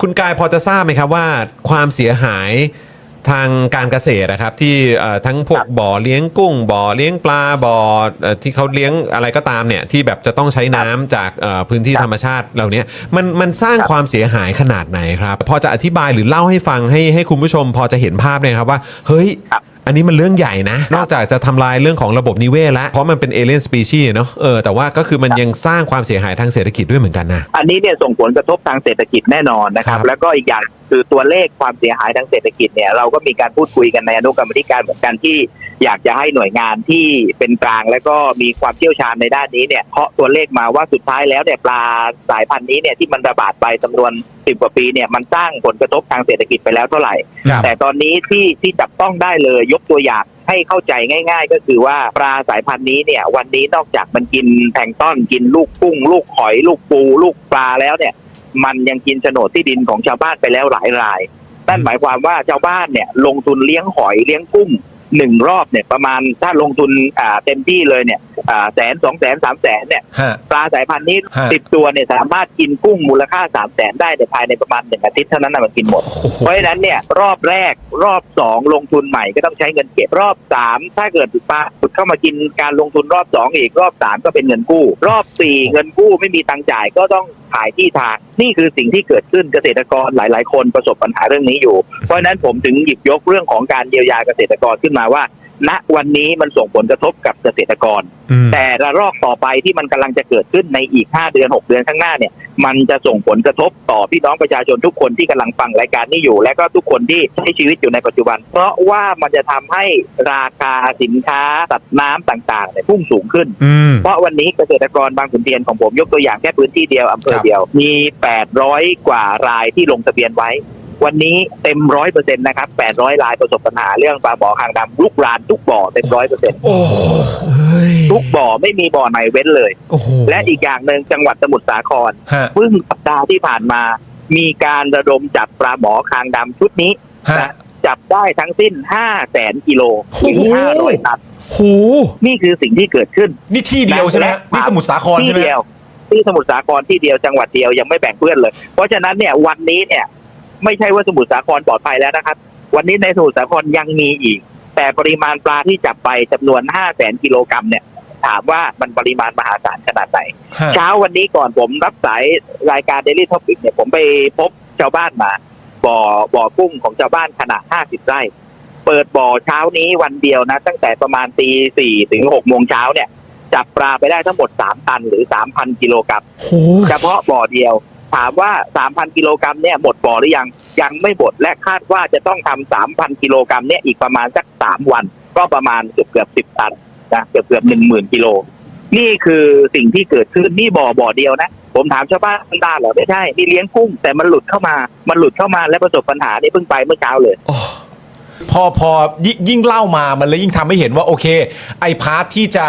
คุณกายพอจะทราบไหมครับว่าความเสียหายทางการเกษตรนะครับที่เอ่อทั้งพวกครับบ่อเลี้ยงกุ้ง บ่อเลี้ยงปลาบ่อเอ่อที่เขาเลี้ยงอะไรก็ตามเนี่ยที่แบบจะต้องใช้น้ำจากเอ่อพื้นที่ครับธรรมชาติเหล่านี้มันมันสร้างครับความเสียหายขนาดไหนครับ พอจะอธิบายหรือเล่าให้ฟังให้ให้คุณผู้ชมพอจะเห็นภาพเนี่ยครับว่า เฮ้ย ครับ อันนี้มันเรื่องใหญ่นะ นอกจากจะทำลายเรื่องของระบบนิเวศแล้วเพราะมันเป็นเอเลียนสปีชีส์เนาะเออแต่ว่าก็คือมันยังสร้างความเสียหายทางเศรษฐกิจด้วยเหมือนกันนะ อันนี้เนี่ยส่งผลกระทบทางเศรษฐกิจแน่นอนนะครับครับแล้วก็อีกอย่าง คือตัวเลขความเสียหายทางเศรษฐกิจเนี่ยเราก็มีการพูดคุยกันในอนุกรรมธิการเหมือนกันที่อยากจะให้หน่วยงานที่เป็นกลาง และก็มีความเชี่ยวชาญในด้านนี้เนี่ยเคาะตัวเลขมาว่าสุดท้ายแล้วเนี่ยปลาสายพันธุ์นี้เนี่ยที่มันระบาดไปจำนวนสิบกว่าปีเนี่ยมันสร้างผลกระทบทางเศรษฐกิจไปแล้วเท่าไหร่ครับแต่ตอนนี้ที่ที่จับต้องได้เลยยกตัวอย่างให้เข้าใจง่าย ๆ ก็คือว่าปลาสายพันธุ์นี้เนี่ยวันนี้นอกจากมันกินแพลงก์ต้อนกินลูกกุ้ง ลูกหอย ลูกปู ลูกปลาแล้วเนี่ย มันยังกินโฉนดที่ดินของชาวบ้านไปแล้วหลายรายนั่นหมายความว่าชาวบ้านเนี่ย ลงทุนเลี้ยงหอยเลี้ยงกุ้ง หนึ่งรอบเนี่ยประมาณถ้าลงทุนอ่าเต็มที่เลยเนี่ยอ่าแสนสองแสนสามแสนเนี่ยฮะ ปลาสายพันธุ์นี้ฮะ สิบตัวเนี่ยสามารถกินกุ้งมูลค่าสามแสนได้ในภายในประมาณหนึ่งอาทิตย์เท่านั้นนะมันกินหมดเพราะฉะนั้นเนี่ยรอบแรกรอบสองลงทุนใหม่ก็ต้องใช้เงินเก็บรอบสามถ้าเกิดปลาเข้ามากินการลงทุนรอบสองอีกรอบสามก็เป็นเงินกู้ รอบสี่เงินกู้ไม่มีตังค์จ่ายก็ต้องขายที่ทางนี่คือสิ่งที่เกิดขึ้นเกษตรกรหลาย ๆ คนประสบปัญหาเรื่องนี้อยู่ เพราะฉะนั้นผมถึงหยิบยกเรื่องของการเยียวยาเกษตรกรขึ้นมาว่าณวันนี้มันส่งผลกระทบกับเกษตรกรอืมแต่ระลอกต่อไปที่มันกำลังจะเกิดขึ้นในอีก 5 เดือน 6 เดือนข้างหน้าเนี่ย มันจะส่งผลกระทบต่อพี่น้องประชาชนทุกคนที่กำลังฟังรายการนี้อยู่ และก็ทุกคนที่ใช้ชีวิตอยู่ในปัจจุบัน เพราะว่ามันจะทำให้ราคาสินค้าสัตว์น้ำต่างๆเนี่ยพุ่งสูงขึ้นอืมเพราะวันนี้เกษตรกรบางขุนเทียนของผมยกตัวอย่างแค่พื้นที่เดียวอำเภอครับเดียวมี 800 กว่ารายที่ลงทะเบียนไว้ วันนี้เต็มร้อยเปอร์เซ็นต์นะครับ800รายประสบปัญหาเรื่องปลาบ่อคางดำลุกรานทุกบ่อเต็มร้อยเปอร์เซ็นต์โอ้เฮ้ยทุกบ่อไม่มีบ่อไหนเว้นเลยโอ้โหและอีกอย่างหนึ่งจังหวัดสมุทรสาครฮะเพิ่งสัปดาห์ที่ผ่านมา มีการระดมจับปลาหมอคางดำชุดนี้ฮะนะจับได้ทั้งสิ้น5แสนกิโลโอ้โห500ตันโหนี่คือสิ่งที่เกิดขึ้น นี่ที่เดียวใช่ไหมฮะและนี่สมุทรสาครที่ใช่ไหมเดียวที่สมุทรสาครที่เดียวจังหวัดเดียวยังไม่แบ่งเพื่อนเลย เพราะฉะนั้นเนี่ยวันนี้เนี่ย ไม่ใช่ว่าสมุทรสาครปลอดภัยแล้วนะครับ วันนี้ในสมุทรสาครยังมีอีก แต่ปริมาณปลาที่จับไปจำนวน5แสนกิโลกรัมเนี่ย ถามว่ามันปริมาณมหาศาลขนาดไหนฮะเช้าวันนี้ก่อนผมรับสายรายการ Daily Topic เนี่ยผมไปพบชาวบ้านมา บ่อบ่อกุ้งของชาวบ้านขนาด50ไร่เปิดบ่อเช้านี้วันเดียวนะ ตั้งแต่ประมาณตีสี่ถึงหกโมงเช้าเนี่ย จับปลาไปได้ทั้งหมด3ตันหรือ3,000กิโลกรัมโหเฉพาะบ่อเดียว ถามว่า 3,000 กิโลกรัมเนี่ยหมดบ่อหรือยัง ยังไม่หมดและคาดว่าจะต้องทำ3,000 กิโลกรัมเนี่ยอีกประมาณสัก 3 วัน ก็ประมาณเกือบเกือบ10 ตันนะเกือบเกือบ10,000 กิโล นี่คือสิ่งที่เกิดขึ้นนี่บ่อบ่อเดียวนะ ผมถามชาวบ้านได้เหรอไม่ใช่ นี่เลี้ยงกุ้งแต่มันหลุดเข้ามา มันหลุดเข้ามาและประสบปัญหานี่เพิ่งไปเมื่อเช้าเลย พอพอยิ่งยิ่งเล่ามามันเลยยิ่งทำให้เห็นว่าโอเค ไอ้พาร์ทที่จะ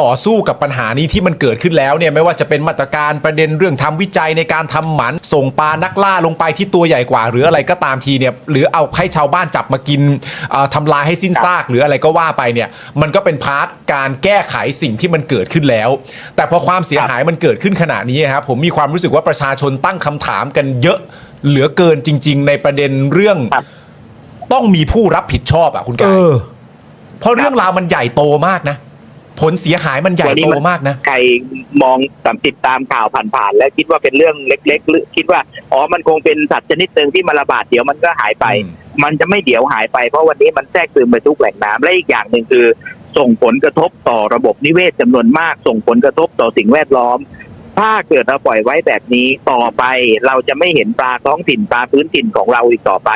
ต่อสู้กับปัญหานี้ที่มันเกิดขึ้นแล้วเนี่ยไม่ว่าจะเป็นมาตรการประเด็นเรื่องทำวิจัยในการทำหมัน ส่งปลานักล่าลงไปที่ตัวใหญ่กว่า หรืออะไรก็ตามทีเนี่ยหรือเอาให้ชาวบ้านจับมากินเอ่อทำลายให้สิ้นซากหรืออะไรก็ว่าไปเนี่ยมันก็เป็นพาร์ทการแก้ไขสิ่งที่มันเกิดขึ้นแล้ว แต่พอความเสียหายมันเกิดขึ้นขนาดนี้ครับผมมีความรู้สึกว่าประชาชนตั้งคำถามกันเยอะเหลือเกินจริง ๆ ในประเด็นเรื่องร ต้องมีผู้รับผิดชอบอะคุณเอกายอ เพราะเรื่องราวมันใหญ่โตมากนะ ผลเสียหายมันใหญ่โตมากนะ ใครมองตามติดตามข่าวผ่านๆแล้วคิดว่าเป็นเรื่องเล็กๆหรือคิดว่าอ๋อมันคงเป็นสัตว์ชนิดหนึ่งที่มาระบาดเดี๋ยวมันก็หายไป อืม มันจะไม่เดี๋ยวหายไปเพราะวันนี้มันแทรกซึมไปทุกแหล่งน้ำและอีกอย่างหนึ่งคือ ส่งผลกระทบต่อระบบนิเวศจำนวนมาก ส่งผลกระทบต่อสิ่งแวดล้อม ถ้าเกิดเราปล่อยไว้แบบนี้ต่อไป เราจะไม่เห็นปลาท้องถิ่นปลาพื้นถิ่นของเราอีกต่อไป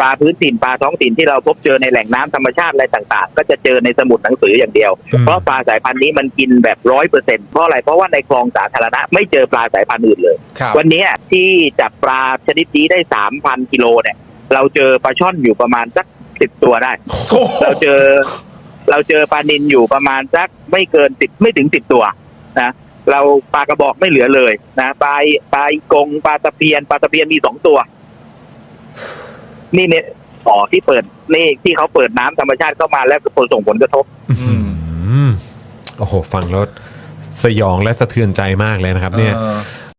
ปลาพื้นถิ่นปลาท้องถิ่นที่เราพบเจอในแหล่งน้ำธรรมชาติอะไรต่างๆ ก็จะเจอในสมุดหนังสืออย่างเดียวอืมเพราะปลาสายพันธุ์นี้มันกินแบบร้อยเปอร์เซ็นต์เพราะอะไรเพราะว่าในคลองสาธารณะไม่เจอปลาสายพันธุ์อื่นเลยครับวันเนี้ยที่จับปลาชนิดนี้ได้สามพันกิโลเนี่ย เราเจอปลาช่อนอยู่ประมาณสักสิบตัวได้โอ้โหเราเจอ เราเจอปลานินอยู่ประมาณสักไม่เกินสิบไม่ถึงสิบตัวนะเราปลากระบอกไม่เหลือเลยนะปลาปลาอีกงปลาตะเพียนปลาตะเพียนมีสองตัว นี่เนี่ยต่อที่เปิดนี่ที่เขาเปิดน้ำธรรมชาติเข้ามาแล้วก็ผลส่งผลกระทบ อืมโอ้โห ฟังแล้วสยองและสะเทือนใจมากเลยนะครับ เนี่ย เออ